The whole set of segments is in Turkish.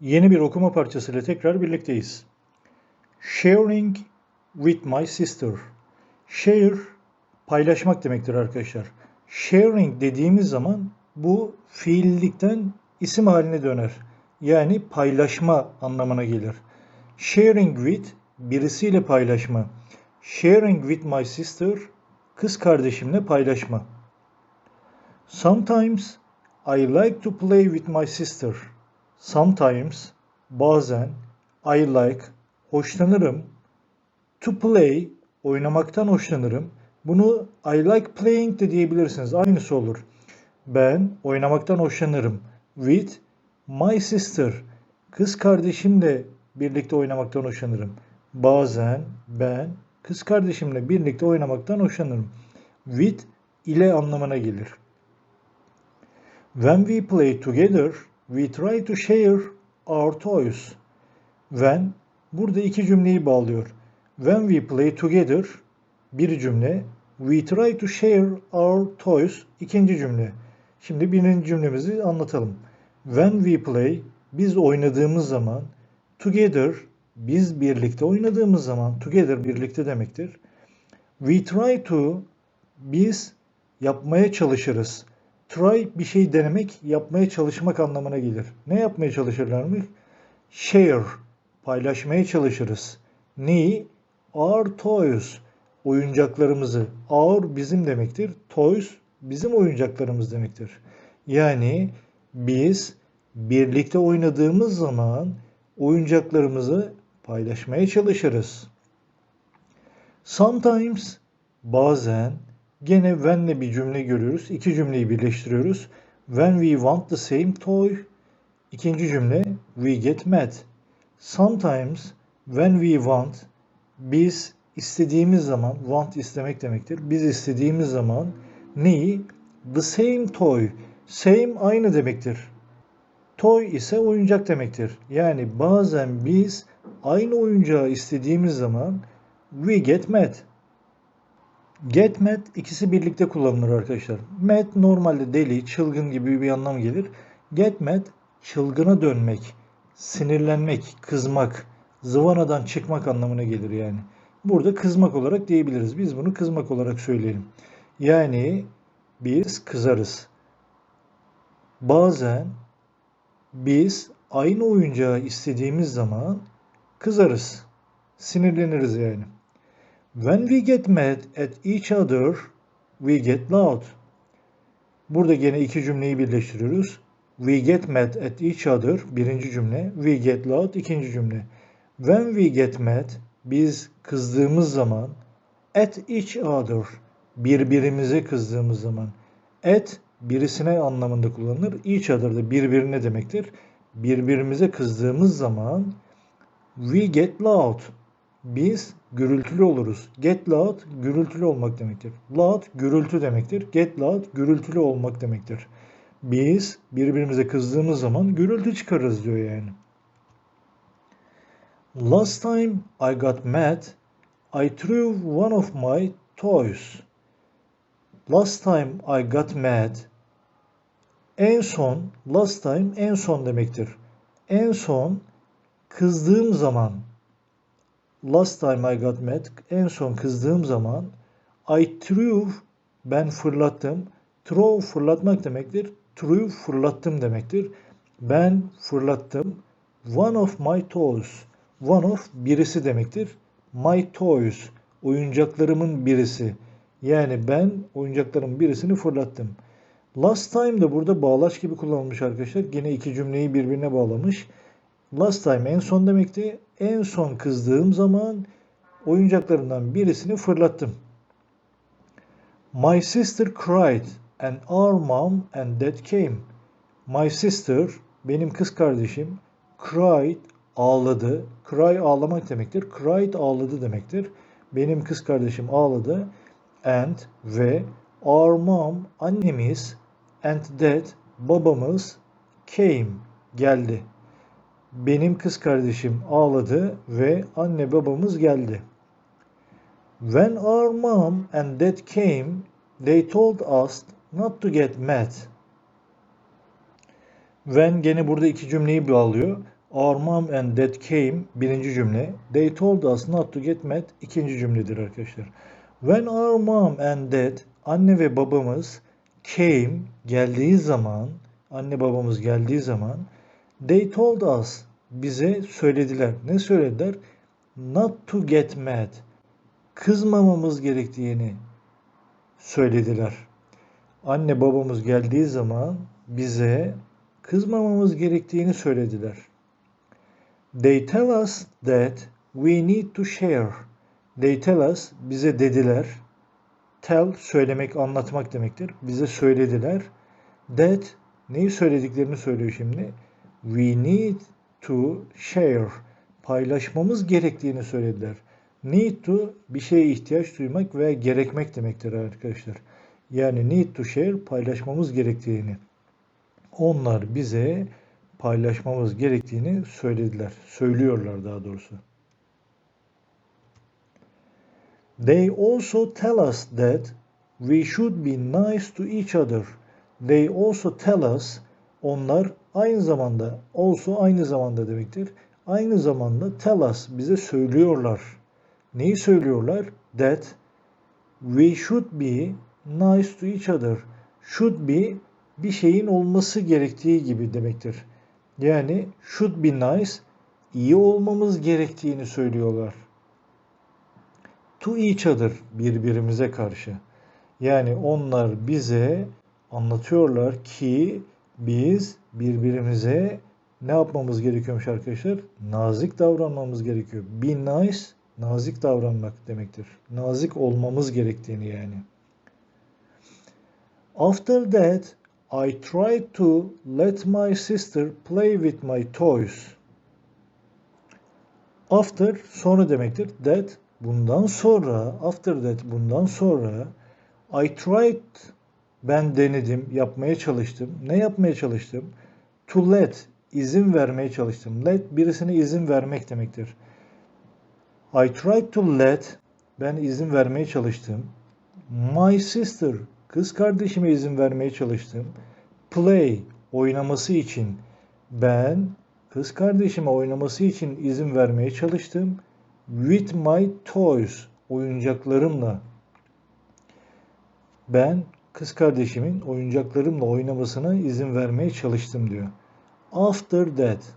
Yeni bir okuma parçasıyla tekrar birlikteyiz. Sharing with my sister. Share paylaşmak demektir arkadaşlar. Sharing dediğimiz zaman bu fiillikten isim haline döner. Yani paylaşma anlamına gelir. Sharing with birisiyle paylaşma. Sharing with my sister kız kardeşimle paylaşma. Sometimes I like to play with my sister. Sometimes, bazen, I like, hoşlanırım. To play, oynamaktan hoşlanırım. Bunu I like playing de diyebilirsiniz. Aynısı olur. Ben oynamaktan hoşlanırım. With my sister, kız kardeşimle birlikte oynamaktan hoşlanırım. Bazen ben kız kardeşimle birlikte oynamaktan hoşlanırım. With ile anlamına gelir. When we play together, we try to share our toys. When burada iki cümleyi bağlıyor. When we play together bir cümle, we try to share our toys ikinci cümle. Şimdi birinci cümlemizi anlatalım. When we play biz oynadığımız zaman, together biz birlikte oynadığımız zaman, together birlikte demektir. We try to biz yapmaya çalışırız. Try bir şey denemek, yapmaya çalışmak anlamına gelir. Ne yapmaya çalışırlarmış? Share, paylaşmaya çalışırız. Neyi? Our toys, oyuncaklarımızı. Our bizim demektir. Toys bizim oyuncaklarımız demektir. Yani biz birlikte oynadığımız zaman oyuncaklarımızı paylaşmaya çalışırız. Sometimes, bazen, Gene when'le bir cümle görüyoruz. İki cümleyi birleştiriyoruz. When we want the same toy. İkinci cümle we get mad. Sometimes when we want biz istediğimiz zaman want istemek demektir. Biz istediğimiz zaman neyi? The same toy. Same aynı demektir. Toy ise oyuncak demektir. Yani bazen biz aynı oyuncağı istediğimiz zaman we get mad. Get mad ikisi birlikte kullanılır arkadaşlar. Mad normalde deli, çılgın gibi bir anlam gelir. Get mad çılgına dönmek, sinirlenmek, kızmak, zıvanadan çıkmak anlamına gelir yani. Burada kızmak olarak diyebiliriz. Biz bunu kızmak olarak söyleyelim. Yani biz kızarız. Bazen biz aynı oyuncağı istediğimiz zaman kızarız. Sinirleniriz yani. When we get mad at each other, we get loud. Burada gene iki cümleyi birleştiriyoruz. We get mad at each other birinci cümle. We get loud ikinci cümle. When we get mad biz kızdığımız zaman at each other birbirimize kızdığımız zaman at birisine anlamında kullanılır. Each other da birbirine demektir. Birbirimize kızdığımız zaman we get loud biz gürültülü oluruz. Get loud gürültülü olmak demektir. Loud gürültü demektir. Get loud gürültülü olmak demektir. Biz birbirimize kızdığımız zaman gürültü çıkarırız diyor yani. Last time I got mad, I threw one of my toys. Last time I got mad. En son, last time en son demektir. En son kızdığım zaman Last time I got mad, en son kızdığım zaman I threw, ben fırlattım. Throw fırlatmak demektir. Threw fırlattım demektir. Ben fırlattım. One of my toys. One of birisi demektir. My toys. Oyuncaklarımın birisi. Yani ben oyuncaklarımın birisini fırlattım. Last time da burada bağlaç gibi kullanılmış arkadaşlar. Yine iki cümleyi birbirine bağlamış. Last time en son demekti. En son kızdığım zaman oyuncaklarımdan birisini fırlattım. My sister cried and our mom and dad came. My sister, benim kız kardeşim, cried, ağladı. Cry ağlamak demektir. Cried ağladı demektir. Benim kız kardeşim ağladı. And ve our mom, annemiz and dad, babamız came, geldi. Benim kız kardeşim ağladı ve anne babamız geldi. When our mom and dad came, they told us not to get mad. When gene burada iki cümleyi bağlıyor. Our mom and dad came birinci cümle. They told us not to get mad ikinci cümledir arkadaşlar. When our mom and dad anne ve babamız came geldiği zaman anne babamız geldiği zaman they told us bize söylediler. Ne söylediler? Not to get mad. Kızmamamız gerektiğini söylediler. Anne babamız geldiği zaman bize kızmamamız gerektiğini söylediler. They tell us that we need to share. They tell us bize dediler. Tell söylemek, anlatmak demektir. Bize söylediler. That neyi söylediklerini söylüyor şimdi. We need to share. Paylaşmamız gerektiğini söylediler. Need to bir şeye ihtiyaç duymak veya gerekmek demektir arkadaşlar. Yani need to share paylaşmamız gerektiğini. Onlar bize paylaşmamız gerektiğini söylediler. Söylüyorlar daha doğrusu. They also tell us that we should be nice to each other. They also tell us onlar aynı zamanda also aynı zamanda demektir. Aynı zamanda tell us bize söylüyorlar. Neyi söylüyorlar? That we should be nice to each other. Should be bir şeyin olması gerektiği gibi demektir. Yani should be nice iyi olmamız gerektiğini söylüyorlar. To each other birbirimize karşı. Yani onlar bize anlatıyorlar ki biz birbirimize ne yapmamız gerekiyormuş arkadaşlar? Nazik davranmamız gerekiyor. Be nice, nazik davranmak demektir. Nazik olmamız gerektiğini yani. After that, I tried to let my sister play with my toys. After sonra demektir. That bundan sonra, after that bundan sonra I tried ben denedim, yapmaya çalıştım. Ne yapmaya çalıştım? To let izin vermeye çalıştım. Let birisine izin vermek demektir. I tried to let ben izin vermeye çalıştım. My sister kız kardeşime izin vermeye çalıştım. Play oynaması için ben kız kardeşime oynaması için izin vermeye çalıştım. With my toys oyuncaklarımla ben kız kardeşimin oyuncaklarımla oynamasına izin vermeye çalıştım diyor. After that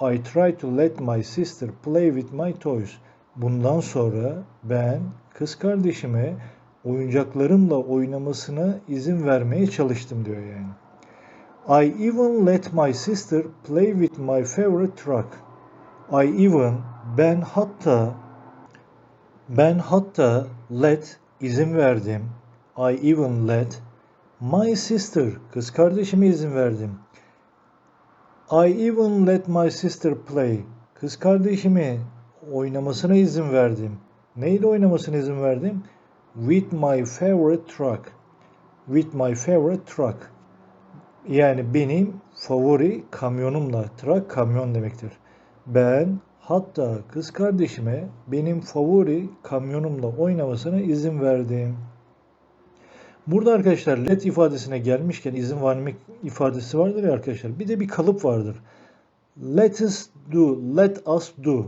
I tried to let my sister play with my toys. Bundan sonra ben kız kardeşime oyuncaklarımla oynamasına izin vermeye çalıştım diyor yani. I even let my sister play with my favorite truck. I even ben hatta ben hatta let izin verdim. I even let my sister kız kardeşime izin verdim. I even let my sister play. Kız kardeşimi oynamasına izin verdim. Neyle oynamasına izin verdim? With my favorite truck. With my favorite truck. Yani benim favori kamyonumla. Truck kamyon demektir. Ben hatta kız kardeşime benim favori kamyonumla oynamasına izin verdim. Burada arkadaşlar let ifadesine gelmişken izin vermek ifadesi vardır ya arkadaşlar. Bir de bir kalıp vardır. Let us do, let us do.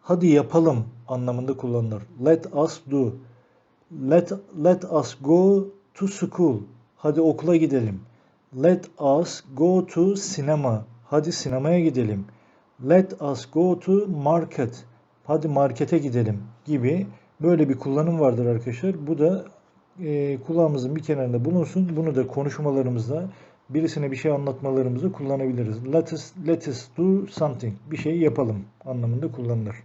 Hadi yapalım anlamında kullanılır. Let us do. Let, let us go to school. Hadi okula gidelim. Let us go to sinema. Hadi sinemaya gidelim. Let us go to market. Hadi markete gidelim gibi böyle bir kullanım vardır arkadaşlar. Bu da e, kulağımızın bir kenarında bulunsun. Bunu da konuşmalarımızda birisine bir şey anlatmalarımızda kullanabiliriz. Let us, let us do something. Bir şey yapalım anlamında kullanılır.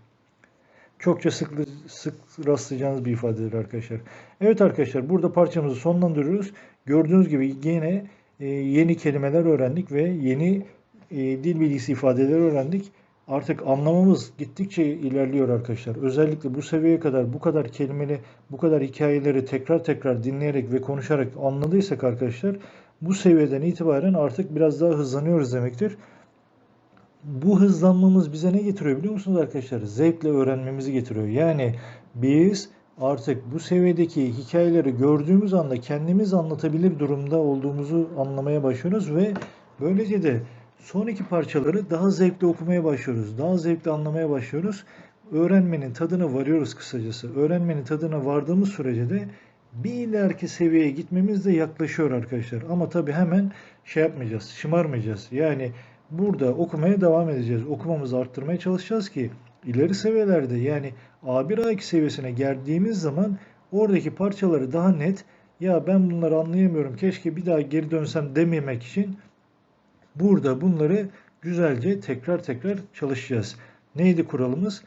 Çokça sık, sık rastlayacağınız bir ifadedir arkadaşlar. Evet arkadaşlar burada parçamızı sonlandırıyoruz. Gördüğünüz gibi yine e, yeni kelimeler öğrendik ve yeni e, dil bilgisi ifadeleri öğrendik. Artık anlamamız gittikçe ilerliyor arkadaşlar. Özellikle bu seviyeye kadar bu kadar kelimeli, bu kadar hikayeleri tekrar tekrar dinleyerek ve konuşarak anladıysak arkadaşlar bu seviyeden itibaren artık biraz daha hızlanıyoruz demektir. Bu hızlanmamız bize ne getiriyor biliyor musunuz arkadaşlar? Zevkle öğrenmemizi getiriyor. Yani biz artık bu seviyedeki hikayeleri gördüğümüz anda kendimiz anlatabilir durumda olduğumuzu anlamaya başlıyoruz ve böylece de sonraki parçaları daha zevkli okumaya başlıyoruz. Daha zevkli anlamaya başlıyoruz. Öğrenmenin tadına varıyoruz kısacası. Öğrenmenin tadına vardığımız sürece de bir ileriki seviyeye gitmemiz de yaklaşıyor arkadaşlar. Ama tabii hemen şey yapmayacağız, şımarmayacağız. Yani burada okumaya devam edeceğiz. Okumamızı arttırmaya çalışacağız ki ileri seviyelerde yani A1 A2 seviyesine geldiğimiz zaman oradaki parçaları daha net ya ben bunları anlayamıyorum keşke bir daha geri dönsem dememek için burada bunları güzelce tekrar tekrar çalışacağız. Neydi kuralımız?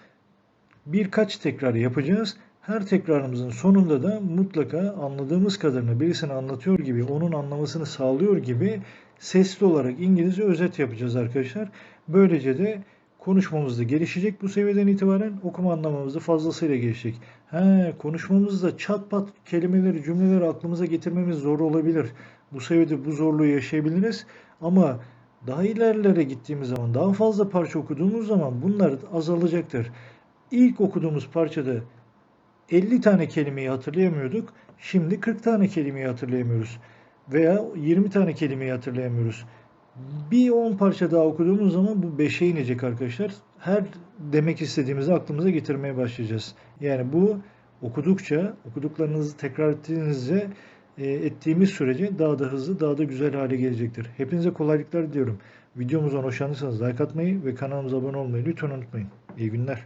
Birkaç tekrar yapacağız. Her tekrarımızın sonunda da mutlaka anladığımız kadarını birisine anlatıyor gibi, onun anlamasını sağlıyor gibi sesli olarak İngilizce özet yapacağız arkadaşlar. Böylece de konuşmamız da gelişecek bu seviyeden itibaren okuma anlamamız da fazlasıyla gelişecek. He, konuşmamızda çat pat kelimeleri, cümleleri aklımıza getirmemiz zor olabilir. Bu seviyede bu zorluğu yaşayabiliriz ama daha ilerlere gittiğimiz zaman, daha fazla parça okuduğumuz zaman bunlar azalacaktır. İlk okuduğumuz parçada 50 tane kelimeyi hatırlayamıyorduk. Şimdi 40 tane kelimeyi hatırlayamıyoruz. Veya 20 tane kelimeyi hatırlayamıyoruz. Bir 10 parça daha okuduğumuz zaman bu 5'e inecek arkadaşlar. Her demek istediğimizi aklımıza getirmeye başlayacağız. Yani bu okudukça, okuduklarınızı tekrar ettiğinizde ettiğimiz sürece daha da hızlı, daha da güzel hale gelecektir. Hepinize kolaylıklar diliyorum. Videomuzdan hoşlandıysanız like atmayı ve kanalımıza abone olmayı lütfen unutmayın. İyi günler.